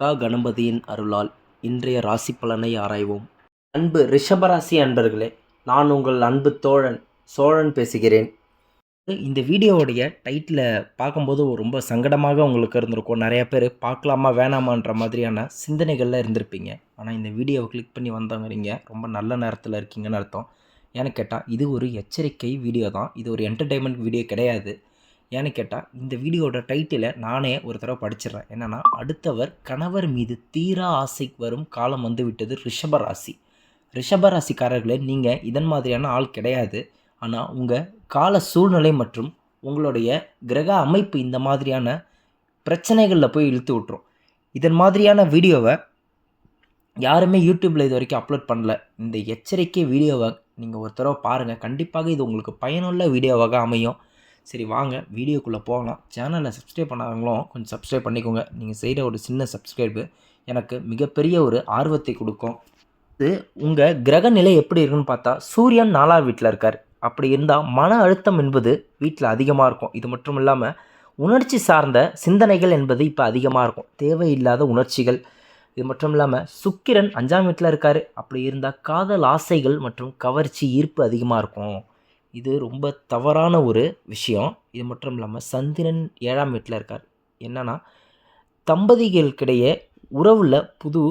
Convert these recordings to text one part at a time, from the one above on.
கா கணபதியின் அருளால் இன்றைய ராசி பலனை ஆராய்வோம். அன்பு ரிஷபராசி அன்பர்களே நான் உங்கள் அன்பு தோழன் சோழன் பேசுகிறேன். இந்த வீடியோவுடைய டைட்டில் பார்க்கும்போது ரொம்ப சங்கடமாக உங்களுக்கு இருந்திருக்கும். நிறைய பேர் பார்க்கலாமா வேணாமான்ற மாதிரியான சிந்தனைகளில் இருந்திருப்பீங்க. ஆனால் இந்த வீடியோவை கிளிக் பண்ணி வந்தவங்க நீங்கள் ரொம்ப நல்ல நேரத்தில் இருக்கீங்கன்னு அர்த்தம். ஏன்னு கேட்டால் இது ஒரு எச்சரிக்கை வீடியோ தான். இது ஒரு என்டர்டெயின்மெண்ட் வீடியோ கிடையாது. ஏன்னு கேட்டால் இந்த வீடியோட டைட்டிலை நானே ஒரு தடவை படிச்சிடுறேன். என்னென்னா அடுத்தவர் கணவர் மீது தீரா ஆசை வரும் காலம் வந்து விட்டது ரிஷபராசி ரிஷபராசிக்காரர்களே நீங்கள் இதன் மாதிரியான ஆள் கிடையாது. ஆனால் உங்கள் கால சூழ்நிலை மற்றும் உங்களுடைய கிரக அமைப்பு இந்த மாதிரியான பிரச்சனைகளில் போய் இழுத்து விட்டுரும். இதன் மாதிரியான வீடியோவை யாருமே யூடியூப்பில் இது வரைக்கும் அப்லோட் பண்ணல. இந்த எச்சரிக்கை வீடியோவை நீங்கள் ஒரு தடவை பாருங்கள் கண்டிப்பாக இது உங்களுக்கு பயனுள்ள வீடியோவாக அமையும். சரி வாங்க. வீடியோக்குள்ளே போகலாம். சேனலை சப்ஸ்கிரைப் பண்ணாதவங்களும் கொஞ்சம் சப்ஸ்கிரைப் பண்ணிக்கோங்க. நீங்கள் செய்கிற ஒரு சின்ன சப்ஸ்கிரைபு எனக்கு மிகப்பெரிய ஒரு ஆர்வத்தை கொடுக்கும். இது உங்கள் கிரக நிலை எப்படி இருக்குன்னு பார்த்தா சூரியன் நாலாவது வீட்டில் இருக்கார். அப்படி இருந்தால் மன அழுத்தம் என்பது வீட்டில் அதிகமாக இருக்கும். இது மட்டும் இல்லாமல் உணர்ச்சி சார்ந்த சிந்தனைகள் என்பது இப்போ அதிகமாக இருக்கும். தேவையில்லாத உணர்ச்சிகள். இது மட்டும் இல்லாமல் சுக்கிரன் அஞ்சாம் வீட்டில் இருக்கார். அப்படி இருந்தால் காதல் ஆசைகள் மற்றும் கவர்ச்சி ஈர்ப்பு அதிகமாக இருக்கும். இது ரொம்ப தவறான ஒரு விஷயம். இது மட்டும் இல்லாமல் சந்திரன் ஏழாம் வீட்டில் இருக்கார். என்னன்னா தம்பதிகளுக்கிடையே உறவில் புது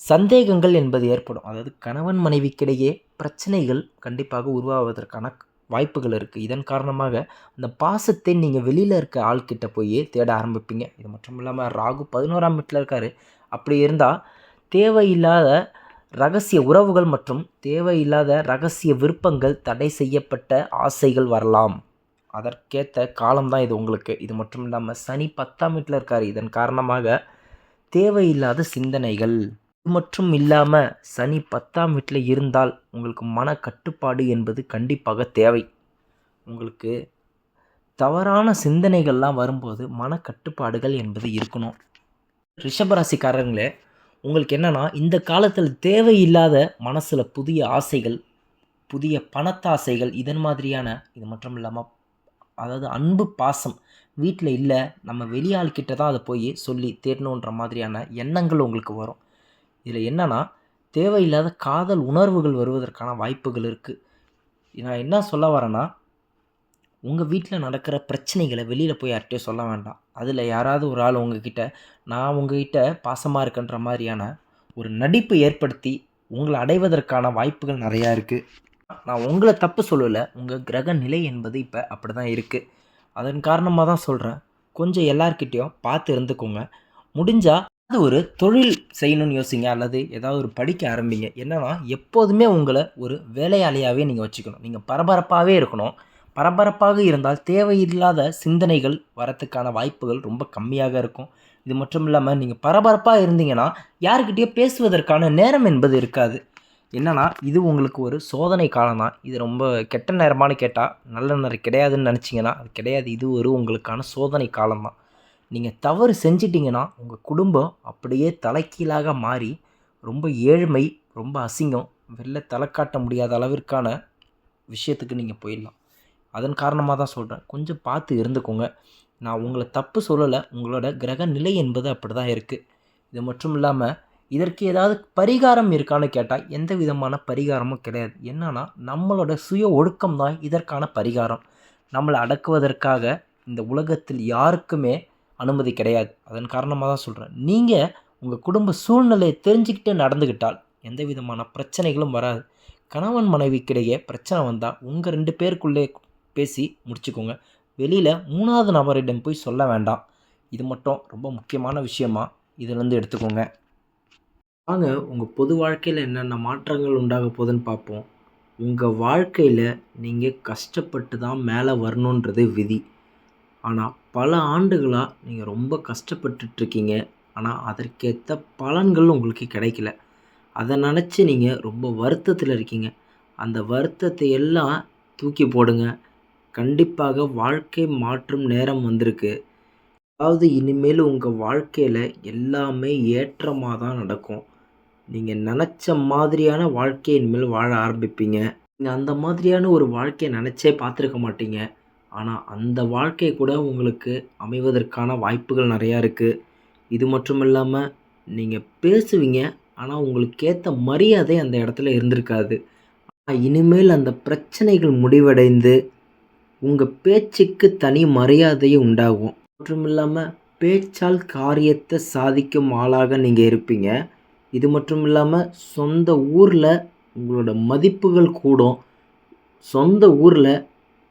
சந்தேகங்கள் என்பது ஏற்படும். அதாவது கணவன் மனைவிக்கிடையே பிரச்சனைகள் கண்டிப்பாக உருவாவதற்கான வாய்ப்புகள் இருக்குது இதன் காரணமாக அந்த பாசத்தை நீங்கள் வெளியில் இருக்க ஆள்கிட்ட போய் தேட ஆரம்பிப்பீங்க. இது மட்டும் இல்லாமல் ராகு பதினோராம் வீட்டில் இருக்கார். அப்படி இருந்தால் தேவையில்லாத ரகசிய உறவுகள் மற்றும் தேவையில்லாத ரகசிய விருப்பங்கள் தடை செய்யப்பட்ட ஆசைகள் வரலாம். அதற்கேற்ற காலம்தான் இது உங்களுக்கு. இது மட்டும் இல்லாமல் சனி பத்தாம் வீட்டில் இருக்கார். இதன் காரணமாக தேவையில்லாத சிந்தனைகள். இது மட்டும் இல்லாமல் சனி பத்தாம் வீட்டில் இருந்தால் உங்களுக்கு மன கட்டுப்பாடு என்பது கண்டிப்பாக தேவை. உங்களுக்கு தவறான சிந்தனைகள்லாம் வரும்போது மன கட்டுப்பாடுகள் என்பது இருக்கணும். ரிஷபராசிக்காரங்களே உங்களுக்கு என்னென்னா இந்த காலத்தில் தேவையில்லாத மனசில் புதிய ஆசைகள் புதிய பணத்தாசைகள் இதன் மாதிரியான இது மட்டும் இல்லாமல் அதாவது அன்பு பாசம் வீட்டில் இல்லை நம்ம வெளியாள்கிட்ட தான் அதை போய் சொல்லி தேடணுன்ற மாதிரியான எண்ணங்கள் உங்களுக்கு வரும். இதில் என்னென்னா தேவையில்லாத காதல் உணர்வுகள் வருவதற்கான வாய்ப்புகள் இருக்குது நான் என்ன சொல்ல வரேன்னா உங்கள் வீட்டில் நடக்கிற பிரச்சனைகளை வெளியில் போய் யார்கிட்டயும் சொல்ல வேண்டாம். அதில் யாராவது ஒரு ஆள் உங்ககிட்ட நான் உங்ககிட்ட பாசமாக இருக்கன்ற மாதிரியான ஒரு நடிப்பு ஏற்படுத்தி உங்களை அடைவதற்கான வாய்ப்புகள் நிறையா இருக்குது நான் உங்களை தப்பு சொல்லலை. உங்கள் கிரக நிலை என்பது இப்போ அப்படி தான் இருக்குது அதன் காரணமாக தான் சொல்கிறேன் கொஞ்சம் எல்லார்கிட்டேயும் பார்த்து இருந்துக்கோங்க. முடிஞ்சால் அது ஒரு தொழில் செய்யணும்னு யோசிங்க. அல்லது ஏதாவது ஒரு படிக்க ஆரம்பிங்க. என்னன்னா எப்போதுமே உங்களை ஒரு வேலையாளியாகவே நீங்கள் வச்சுக்கணும். நீங்கள் பரபரப்பாகவே இருக்கணும். பரபரப்பாக இருந்தால் தேவையில்லாத சிந்தனைகள் வரத்துக்கான வாய்ப்புகள் ரொம்ப கம்மியாக இருக்கும். இது மட்டும் இல்லாமல் நீங்கள் பரபரப்பாக இருந்தீங்கன்னா யாருக்கிட்டேயோ பேசுவதற்கான நேரம் என்பது இருக்காது. என்னென்னா இது உங்களுக்கு ஒரு சோதனை காலம் தான் இது ரொம்ப கெட்ட நேரமானு கேட்டால் நல்ல நேரம் கிடையாதுன்னு நினச்சிங்கன்னா அது கிடையாது. இது ஒரு உங்களுக்கான சோதனை காலம் தான் நீங்கள் தவறு செஞ்சிட்டிங்கன்னா உங்கள் குடும்பம் அப்படியே தலைக்கீழாக மாறி ரொம்ப ஏழ்மை ரொம்ப அசிங்கம் வெளில தலை காட்ட முடியாத அளவிற்கான விஷயத்துக்கு நீங்கள் போயிடலாம். அதன் காரணமாக தான் சொல்கிறேன் கொஞ்சம் பார்த்து இருந்துக்கோங்க. நான் உங்களை தப்பு சொல்லலை. உங்களோட கிரக நிலை என்பது அப்படி தான் இருக்குது இது மட்டும் இல்லாமல் இதற்கு ஏதாவது பரிகாரம் இருக்கான்னு கேட்டால் எந்த விதமான பரிகாரமும் கிடையாது. என்னன்னா நம்மளோட சுய ஒழுக்கம் தான் இதற்கான பரிகாரம். நம்மளை அடக்குவதற்காக இந்த உலகத்தில் யாருக்குமே அனுமதி கிடையாது. அதன் காரணமாக தான் சொல்கிறேன் நீங்கள் உங்கள் குடும்ப சூழ்நிலையை தெரிஞ்சுக்கிட்டு நடந்துக்கிட்டால் எந்த விதமான பிரச்சனைகளும் வராது. கணவன் மனைவிக்கிடையே பிரச்சனை வந்தால் உங்கள் ரெண்டு பேருக்குள்ளே பேசி முடிச்சுக்கோங்க. வெளியில் மூணாவது நபரிடம் போய் சொல்ல வேண்டாம். இது மட்டும் ரொம்ப முக்கியமான விஷயமா? இதிலேருந்து எடுத்துக்கோங்க. வாங்க உங்கள் பொது வாழ்க்கையில் என்னென்ன மாற்றங்கள் உண்டாக போகுதுன்னு பார்ப்போம். உங்கள் வாழ்க்கையில் நீங்கள் கஷ்டப்பட்டு தான் மேலே வரணுன்றது விதி. ஆனால் பல ஆண்டுகளாக நீங்கள் ரொம்ப கஷ்டப்பட்டுட்ருக்கீங்க. ஆனால் அதற்கேற்ற பலன்கள் உங்களுக்கு கிடைக்கல. அதை நினச்சி நீங்கள் ரொம்ப வருத்தத்தில் இருக்கீங்க. அந்த வருத்தத்தை எல்லாம் தூக்கி போடுங்க. கண்டிப்பாக வாழ்க்கை மாற்றும் நேரம் வந்திருக்கு. அதாவது இனிமேல் உங்கள் வாழ்க்கையில் எல்லாமே ஏற்றமாக தான் நடக்கும். நீங்கள் நினச்ச மாதிரியான வாழ்க்கையை இனிமேல் வாழ ஆரம்பிப்பீங்க. நீங்கள் அந்த மாதிரியான ஒரு வாழ்க்கையை நினச்சே பார்த்துருக்க மாட்டீங்க. ஆனால் அந்த வாழ்க்கை கூட உங்களுக்கு அமைவதற்கான வாய்ப்புகள் நிறையா இருக்குது இது மட்டும் இல்லாமல் நீங்கள் பேசுவீங்க ஆனால் உங்களுக்கு ஏற்ற மரியாதை அந்த இடத்துல இருந்திருக்காது. ஆனால் இனிமேல் அந்த பிரச்சனைகள் முடிவடைந்து உங்கள் பேச்சுக்கு தனி மரியாதை உண்டாகும். மற்றும் இல்லாமல் பேச்சால் காரியத்தை சாதிக்கும் ஆளாக நீங்கள் இருப்பீங்க. இது மட்டும் இல்லாமல் சொந்த ஊரில் உங்களோட மதிப்புகள் கூடும். சொந்த ஊரில்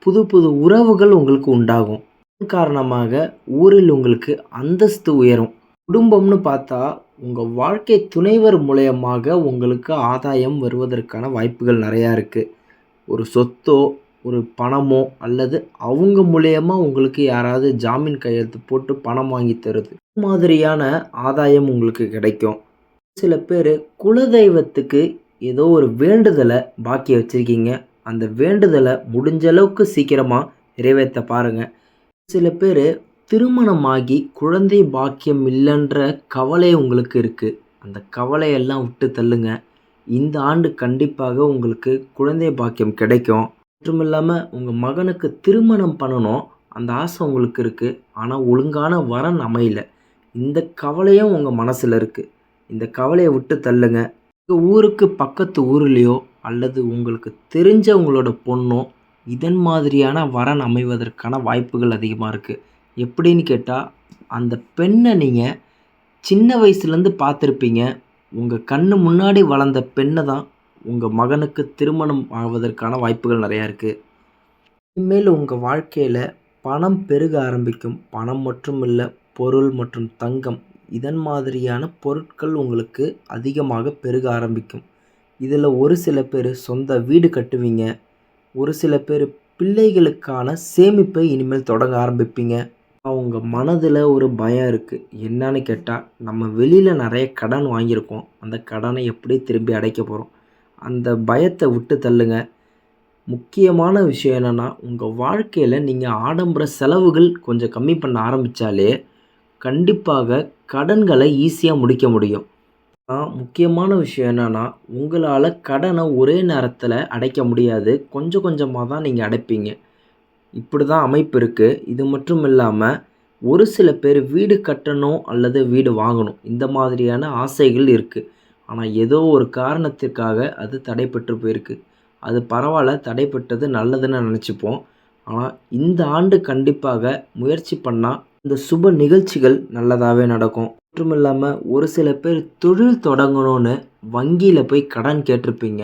புது புது உறவுகள் உங்களுக்கு உண்டாகும். காரணமாக ஊரில் உங்களுக்கு அந்தஸ்து உயரும். குடும்பம்னு பார்த்தா உங்கள் வாழ்க்கை துணைவர் மூலயமாக உங்களுக்கு ஆதாயம் வருவதற்கான வாய்ப்புகள் நிறையா இருக்குது ஒரு சொத்தோ ஒரு பணமோ அல்லது அவங்க மூலயமா உங்களுக்கு யாராவது ஜாமீன் கையெழுத்து போட்டு பணம் வாங்கி தருது. மாதிரியான ஆதாயம் உங்களுக்கு கிடைக்கும். சில பேர் குலதெய்வத்துக்கு ஏதோ ஒரு வேண்டுதலை பாக்கி வச்சுருக்கீங்க. அந்த வேண்டுதலை முடிஞ்ச அளவுக்கு சீக்கிரமாக நிறைவேற்ற பாருங்கள் சில பேர் திருமணமாகி குழந்தை பாக்கியம் இல்லைன்ற கவலை உங்களுக்கு இருக்குது அந்த கவலையெல்லாம் விட்டு தள்ளுங்க. இந்த ஆண்டு கண்டிப்பாக உங்களுக்கு குழந்தை பாக்கியம் கிடைக்கும். மற்றும் இல்லாமல் உங்கள் மகனுக்கு திருமணம் பண்ணணும். அந்த ஆசை உங்களுக்கு இருக்குது ஆனால் ஒழுங்கான வரன் அமையல. இந்த கவலையும் உங்கள் மனசில் இருக்குது இந்த கவலையை விட்டு தள்ளுங்க. உங்கள் ஊருக்கு பக்கத்து ஊர்லேயோ அல்லது உங்களுக்கு தெரிஞ்ச உங்களோட பொண்ணோ இதன் மாதிரியான வரன் அமைவதற்கான வாய்ப்புகள் அதிகமாக இருக்குது எப்படின்னு கேட்டால் அந்த பெண்ணை நீங்கள் சின்ன வயசுலேருந்து பார்த்துருப்பீங்க. உங்கள் கண்ணு முன்னாடி வளர்ந்த பெண்ணை தான் உங்கள் மகனுக்கு திருமணம் ஆவதற்கான வாய்ப்புகள் நிறையா இருக்குது இனிமேல் உங்கள் வாழ்க்கையில் பணம் பெருக ஆரம்பிக்கும். பணம் மட்டும் இல்லை பொருள் மற்றும் தங்கம் இதன் மாதிரியான பொருட்கள் உங்களுக்கு அதிகமாக பெருக ஆரம்பிக்கும். இதில் ஒரு சில பேர் சொந்த வீடு கட்டுவீங்க. ஒரு சில பேர் பிள்ளைகளுக்கான சேமிப்பை இனிமேல் தொடங்க ஆரம்பிப்பீங்க. அவங்க மனதில் ஒரு பயம் இருக்குது என்னன்னு கேட்டால் நம்ம வெளியில் நிறைய கடன் வாங்கியிருக்கோம். அந்த கடனை எப்படி திரும்பி அடைக்க போகிறோம் அந்த பயத்தை விட்டு தள்ளுங்க. முக்கியமான விஷயம் என்னென்னா உங்கள் வாழ்க்கையில் நீங்கள் ஆடம்பர செலவுகள் கொஞ்சம் கம்மி பண்ண ஆரம்பித்தாலே கண்டிப்பாக கடன்களை ஈஸியாக முடிக்க முடியும். ஆனால் முக்கியமான விஷயம் என்னென்னா உங்களால் கடனை ஒரே நேரத்தில் அடைக்க முடியாது. கொஞ்சம் கொஞ்சமாக தான் நீங்கள் அடைப்பீங்க. இப்படி தான் அமைப்பு இருக்குது இது மட்டும் இல்லாமல் ஒரு சில பேர் வீடு கட்டணும் அல்லது வீடு வாங்கணும். இந்த மாதிரியான ஆசைகள் இருக்குது ஆனால் ஏதோ ஒரு காரணத்திற்காக அது தடைப்பட்டு போயிருக்கு. அது பரவாயில்ல தடைப்பட்டது நல்லதுன்னு நினச்சிப்போம். ஆனால் இந்த ஆண்டு கண்டிப்பாக முயற்சி பண்ணால் இந்த சுப நிகழ்ச்சிகள் நல்லதாகவே நடக்கும். மற்றும் இல்லாமல் ஒரு சில பேர் தொழில் தொடங்கணும்னு வங்கியில் போய் கடன் கேட்டிருப்பீங்க.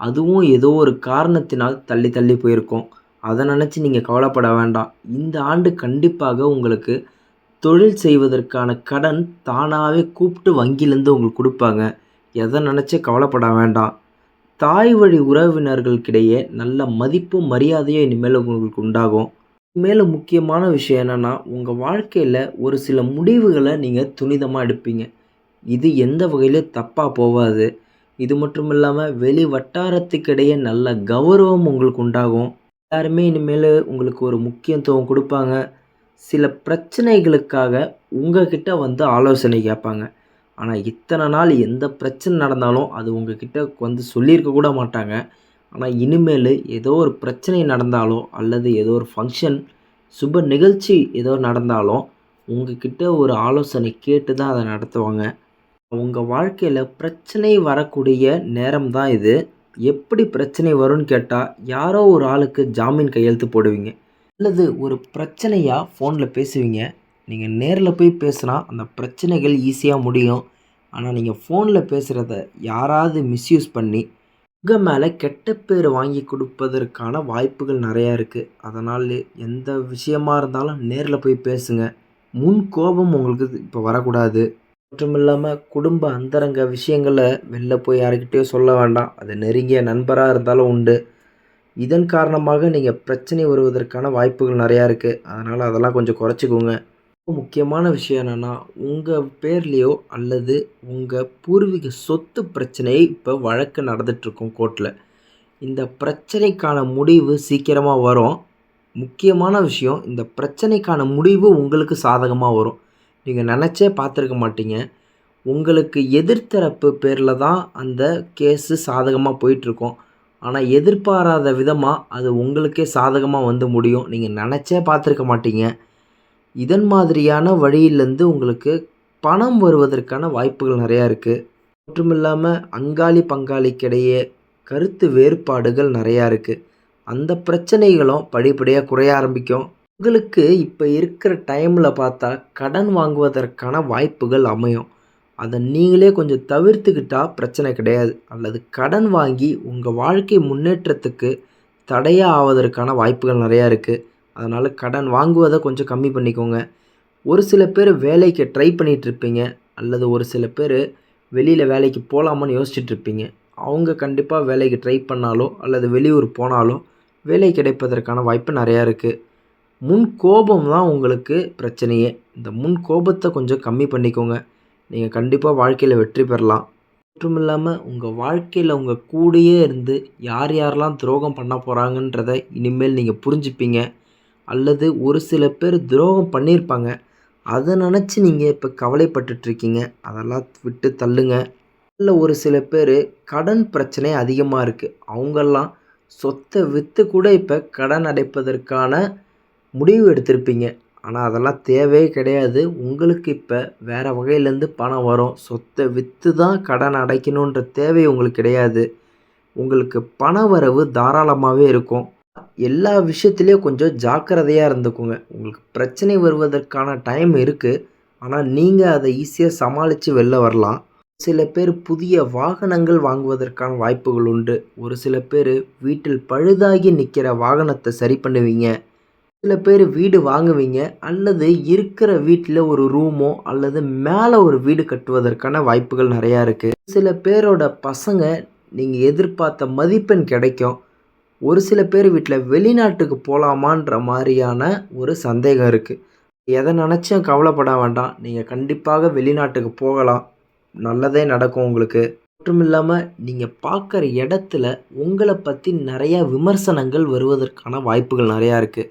அதுவும் ஏதோ ஒரு காரணத்தினால் தள்ளி தள்ளி போயிருக்கும். அதை நினச்சி நீங்கள் கவலைப்பட வேண்டாம். இந்த ஆண்டு கண்டிப்பாக உங்களுக்கு தொழில் செய்வதற்கான கடன் தானாகவே கூப்பிட்டு வங்கியிலேருந்து உங்களுக்கு கொடுப்பாங்க. எதை நினச்சி கவலைப்பட வேண்டாம். தாய் வழி உறவினர்களுக்கிடையே நல்ல மதிப்பும் மரியாதையும் இனிமேல் உங்களுக்கு உண்டாகும். மேலும் முக்கியமான விஷயம் என்னென்னா உங்கள் வாழ்க்கையில் ஒரு சில முடிவுகளை நீங்கள் துணிதமாக எடுப்பீங்க. இது எந்த வகையிலும் தப்பாக போகாது இது மட்டும் இல்லாமல் வெளி வட்டாரத்துக்கிடையே நல்ல கௌரவம் உங்களுக்கு உண்டாகும். எல்லாருமே இனிமேல் உங்களுக்கு ஒரு முக்கியத்துவம் கொடுப்பாங்க. சில பிரச்சனைகளுக்காக உங்ககிட்ட வந்து ஆலோசனை கேட்பாங்க. ஆனால் இத்தனை நாள் எந்த பிரச்சனை நடந்தாலும் அது உங்ககிட்ட வந்து சொல்லியிருக்க கூட மாட்டாங்க. ஆனால் இனிமேல் ஏதோ ஒரு பிரச்சனை நடந்தாலோ அல்லது ஏதோ ஒரு ஃபங்க்ஷன் சுப நிகழ்ச்சி ஏதோ நடந்தாலும் உங்ககிட்ட ஒரு ஆலோசனை கேட்டு தான் அதை நடத்துவாங்க. உங்கள் வாழ்க்கையில் பிரச்சனை வரக்கூடிய நேரம் தான் இது. எப்படி பிரச்சனை வரும்னு கேட்டால் யாரோ ஒரு ஆளுக்கு ஜாமீன் கையெழுத்து போடுவீங்க. அல்லது ஒரு பிரச்சனையாக ஃபோனில் பேசுவீங்க. நீங்கள் நேரில் போய் பேசுனா அந்த பிரச்சனைகள் ஈஸியாக முடியும். ஆனால் நீங்கள் ஃபோனில் பேசுகிறத யாராவது மிஸ்யூஸ் பண்ணி உங்கள் மேலே கெட்ட பேர் வாங்கி கொடுப்பதற்கான வாய்ப்புகள் நிறையா இருக்குது அதனால் எந்த விஷயமா இருந்தாலும் நேரில் போய் பேசுங்க. முன் கோபம் உங்களுக்கு இப்போ வரக்கூடாது. மற்றும் இல்லாமல் குடும்ப அந்தரங்க விஷயங்களை வெளில போய் யாருக்கிட்டேயோ சொல்ல வேண்டாம். அது நெருங்கிய நண்பராக இருந்தாலும் உண்டு. இதன் காரணமாக நீங்கள் பிரச்சனை வருவதற்கான வாய்ப்புகள் நிறையா இருக்குது அதனால் அதெல்லாம் கொஞ்சம் குறைச்சிக்கோங்க. முக்கியமான விஷயம் என்னென்னா உங்கள் பேர்லேயோ அல்லது உங்கள் பூர்வீக சொத்து பிரச்சனை இப்போ வழக்கு நடந்துகிட்ருக்கும் கோர்ட்டில் இந்த பிரச்சனைக்கான முடிவு சீக்கிரமாக வரும். முக்கியமான விஷயம் இந்த பிரச்சனைக்கான முடிவு உங்களுக்கு சாதகமாக வரும். நீங்கள் நினச்சே பார்த்துருக்க மாட்டீங்க. உங்களுக்கு எதிர்த்தரப்பு பேரில் தான் அந்த கேஸு சாதகமாக போயிட்டுருக்கோம். ஆனால் எதிர்பாராத விதமாக அது உங்களுக்கே சாதகமாக வந்து முடியும். நீங்கள் நினச்சே பார்த்துருக்க மாட்டீங்க. இதன் மாதிரியான வழியிலேருந்து உங்களுக்கு பணம் வருவதற்கான வாய்ப்புகள் நிறையா இருக்குது மற்றும் இல்லாமல் அங்காளி பங்காளிக்கிடையே கருத்து வேறுபாடுகள் நிறையா இருக்குது அந்த பிரச்சனைகளும் படிப்படியாக குறைய ஆரம்பிக்கும். உங்களுக்கு இப்போ இருக்கிற டைமில் பார்த்தா கடன் வாங்குவதற்கான வாய்ப்புகள் அமையும். அதை நீங்களே கொஞ்சம் தவிர்த்துக்கிட்டால் பிரச்சனை கிடையாது. அல்லது கடன் வாங்கி உங்கள் வாழ்க்கை முன்னேற்றத்துக்கு தடையாக ஆவதற்கான வாய்ப்புகள் நிறையா இருக்குது அதனால் கடன் வாங்குவதை கொஞ்சம் கம்மி பண்ணிக்கோங்க. ஒரு சில பேர் வேலைக்கு ட்ரை பண்ணிகிட்ருப்பீங்க அல்லது ஒரு சில பேர் வெளியில் வேலைக்கு போகலாமான்னு யோசிச்சுட்ருப்பீங்க அவங்க கண்டிப்பாக வேலைக்கு ட்ரை பண்ணாலோ அல்லது வெளியூர் போனாலோ வேலை கிடைப்பதற்கான வாய்ப்பு நிறையா இருக்குது முன் கோபம் தான் உங்களுக்கு பிரச்சனையே. இந்த முன் கோபத்தை கொஞ்சம் கம்மி பண்ணிக்கோங்க. நீங்கள் கண்டிப்பாக வாழ்க்கையில் வெற்றி பெறலாம். மற்றும் இல்லாமல் உங்கள் வாழ்க்கையில் உங்கள் கூடயே இருந்து யார் யாரெல்லாம் துரோகம் பண்ண போகிறாங்கன்றத இனிமேல் நீங்கள் புரிஞ்சுப்பீங்க. அல்லது ஒரு சில பேர் துரோகம் பண்ணியிருப்பாங்க. அதை நினச்சி நீங்கள் இப்போ கவலைப்பட்டுட்ருக்கீங்க. அதெல்லாம் விட்டு தள்ளுங்க. இல்லை ஒரு சில பேர் கடன் பிரச்சனை அதிகமாக இருக்குது அவங்கெல்லாம் சொத்தை விற்று கூட இப்போ கடன் அடைப்பதற்கான முடிவு எடுத்திருப்பீங்க. ஆனால் அதெல்லாம் தேவையே கிடையாது. உங்களுக்கு இப்போ வேறு வகையிலேருந்து பணம் வரும். சொத்தை விற்று தான் கடன் அடைக்கணுன்ற தேவை உங்களுக்கு கிடையாது. உங்களுக்கு பண வரவு தாராளமாகவே இருக்கும். எல்லா விஷயத்துலேயும் கொஞ்சம் ஜாக்கிரதையாக இருந்துக்குங்க. உங்களுக்கு பிரச்சனை வருவதற்கான டைம் இருக்குது ஆனால் நீங்கள் அதை ஈஸியாக சமாளித்து வெளில வரலாம். சில பேர் புதிய வாகனங்கள் வாங்குவதற்கான வாய்ப்புகள் உண்டு. ஒரு சில பேர் வீட்டில் பழுதாகி நிற்கிற வாகனத்தை சரி பண்ணுவீங்க. சில பேர் வீடு வாங்குவீங்க. அல்லது இருக்கிற வீட்டில் ஒரு ரூமோ அல்லது மேலே ஒரு வீடு கட்டுவதற்கான வாய்ப்புகள் நிறையா இருக்குது சில பேரோட பசங்க நீங்கள் எதிர்பார்த்த மதிப்பெண் கிடைக்கும். ஒரு சில பேர் வீட்டில் வெளிநாட்டுக்கு போகலாமான்ற மாதிரியான ஒரு சந்தேகம் இருக்குது எதை நினச்சும் கவலைப்பட வேண்டாம். நீங்கள் கண்டிப்பாக வெளிநாட்டுக்கு போகலாம். நல்லதே நடக்கும் உங்களுக்கு. மற்றும் இல்லாமல் நீங்கள் பார்க்குற இடத்துல உங்களை பற்றி நிறையா விமர்சனங்கள் வருவதற்கான வாய்ப்புகள் நிறையா இருக்குது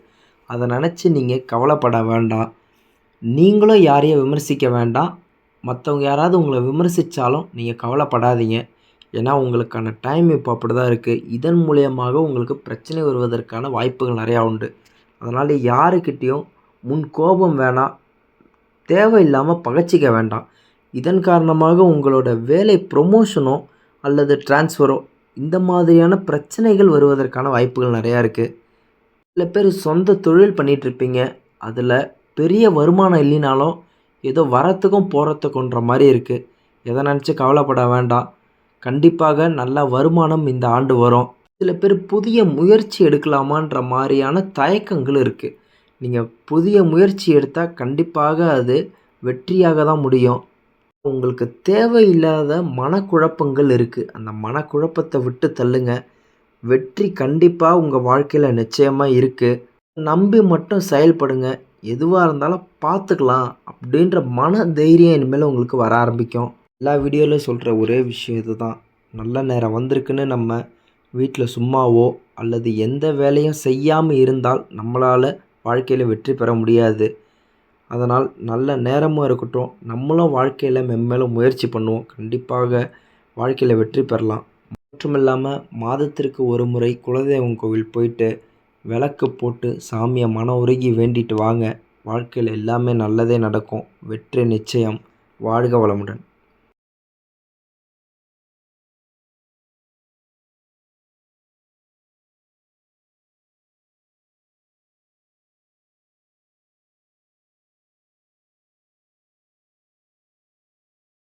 அதை நினச்சி நீங்கள் கவலைப்பட வேண்டாம். நீங்களும் யாரையும் விமர்சிக்க வேண்டாம். மற்றவங்க யாராவது உங்களை விமர்சித்தாலும் நீங்கள் கவலைப்படாதீங்க. ஏன்னா உங்களுக்கான டைம் இப்போ அப்படி தான் இருக்குது இதன் மூலியமாக உங்களுக்கு பிரச்சனை வருவதற்கான வாய்ப்புகள் நிறையா உண்டு. அதனால் யாருக்கிட்டேயும் முன் கோபம் வேணாம் தேவையில்லாமல் பகச்சிக்க வேண்டாம். இதன் காரணமாக உங்களோட வேலை ப்ரொமோஷனோ அல்லது ட்ரான்ஸ்ஃபரோ இந்த மாதிரியான பிரச்சனைகள் வருவதற்கான வாய்ப்புகள் நிறையா இருக்குது சில பேர் சொந்த தொழில் பண்ணிகிட்ருப்பீங்க அதில் பெரிய வருமானம் இல்லைனாலும் ஏதோ வரத்துக்கும் போகிறதுக்குன்ற மாதிரி இருக்குது எதை நினச்சி கவலைப்பட வேண்டாம். கண்டிப்பாக நல்ல வருமானம் இந்த ஆண்டு வரும். சில பேர் புதிய முயற்சி எடுக்கலாமான்ற மாதிரியான தயக்கங்கள் இருக்குது நீங்கள் புதிய முயற்சி எடுத்தால் கண்டிப்பாக அது வெற்றியாக தான் முடியும். உங்களுக்கு தேவையில்லாத மனக்குழப்பங்கள் இருக்குது அந்த மனக்குழப்பத்தை விட்டு தள்ளுங்க. வெற்றி கண்டிப்பாக உங்கள் வாழ்க்கையில் நிச்சயமாக இருக்குது நம்பி மட்டும் செயல்படுங்க. எதுவாக இருந்தாலும் பார்த்துக்கலாம் அப்படின்ற மன தைரியம் இனிமேல் உங்களுக்கு வர ஆரம்பிக்கும். எல்லா வீடியோலையும் சொல்கிற ஒரே விஷயம் இது தான் நல்ல நேரம் வந்திருக்குன்னு நம்ம வீட்டில் சும்மாவோ அல்லது எந்த வேலையும் செய்யாமல் இருந்தால் நம்மளால் வாழ்க்கையில் வெற்றி பெற முடியாது. அதனால் நல்ல நேரமும் இருக்கட்டும். நம்மளும் வாழ்க்கையில் மென்மேலும் முயற்சி பண்ணுவோம். கண்டிப்பாக வாழ்க்கையில் வெற்றி பெறலாம். மற்றும் இல்லாமல் மாதத்திற்கு ஒரு முறை குலதெய்வம் கோவில் போயிட்டு விளக்கு போட்டு சாமியை மன உருகி வேண்டிட்டு வாங்க. வாழ்க்கையில் எல்லாமே நல்லதே நடக்கும். வெற்றி நிச்சயம். வாழ்க வளமுடன்.